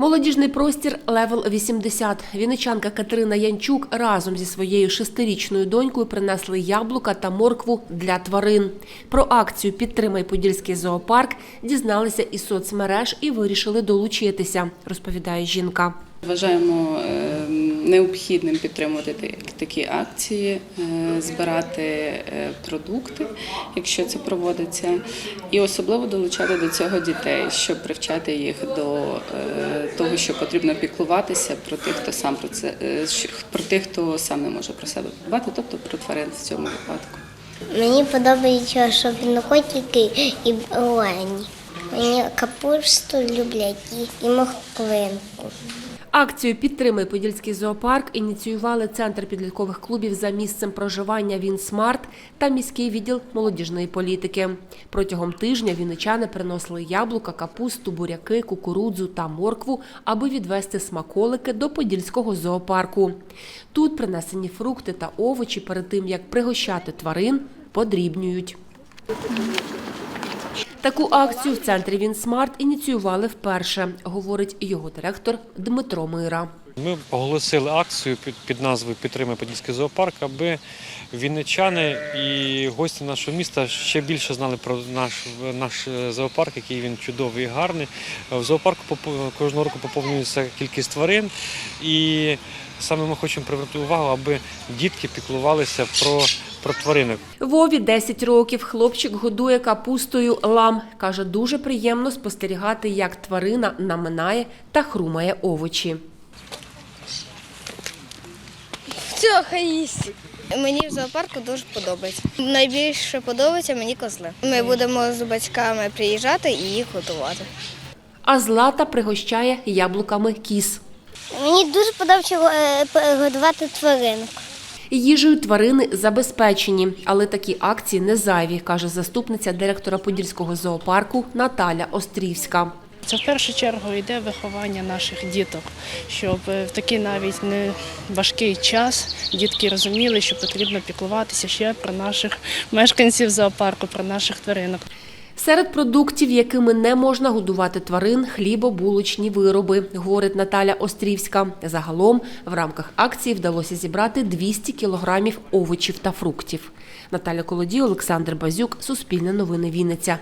Молодіжний простір Левел 80. Вінничанка Катерина Янчук разом зі своєю шестирічною донькою принесли яблука та моркву для тварин. Про акцію Підтримай Подільський зоопарк дізналися із соцмереж і вирішили долучитися, розповідає жінка. Вважаємо е, необхідним підтримувати такі акції, е, збирати е, продукти, якщо це проводиться, і особливо долучати до цього дітей, щоб привчати їх до е, того, що потрібно піклуватися про тих, хто сам про це про тих, хто сам не може про себе подбати, тобто про тварин в цьому випадку. Мені подобається, що він котики і олені. Мені капусту люблять і морквинку. Акцію Підтримай Подільський зоопарк ініціювали Центр підліткових клубів за місцем проживання Він Смарт та міський відділ молодіжної політики. Протягом тижня вінничани приносили яблука, капусту, буряки, кукурудзу та моркву, аби відвести смаколики до Подільського зоопарку. Тут принесені фрукти та овочі перед тим, як пригощати тварин, подрібнюють. Таку акцію в центрі Вінсмарт ініціювали вперше, говорить його директор Дмитро Мира. Ми оголосили акцію під, назвою Підтримай Подільський зоопарк, аби вінничани і гості нашого міста ще більше знали про наш, наш е, зоопарк, який він чудовий і гарний. В зоопарку кожного року поповнюється кількість тварин, і саме ми хочемо привернути увагу, аби дітки піклувалися про, про тваринок. Вові 10 років. Хлопчик годує капустою лам. Каже, дуже приємно спостерігати, як тварина наминає та хрумає овочі. Все, хай їсть. Мені в зоопарку дуже подобається. Найбільше подобається мені козли. Ми будемо з батьками приїжджати і їх готувати. А Злата пригощає яблуками кіс. Мені дуже подобається е, годувати тваринок. Їжею тварини забезпечені, але такі акції не зайві, каже заступниця директора Подільського зоопарку Наталя Острівська. Це в першу чергу йде виховання наших діток, щоб е, в такий навіть не важкий час дітки розуміли, що потрібно піклуватися ще про наших мешканців зоопарку, про наших тваринок. Серед продуктів, якими не можна годувати тварин, хлібобулочні вироби, говорить Наталя Острівська. Загалом в рамках акції вдалося зібрати 200 кілограмів овочів та фруктів. Наталя Колодій, Олександр Базюк, Суспільне новини Вінниця.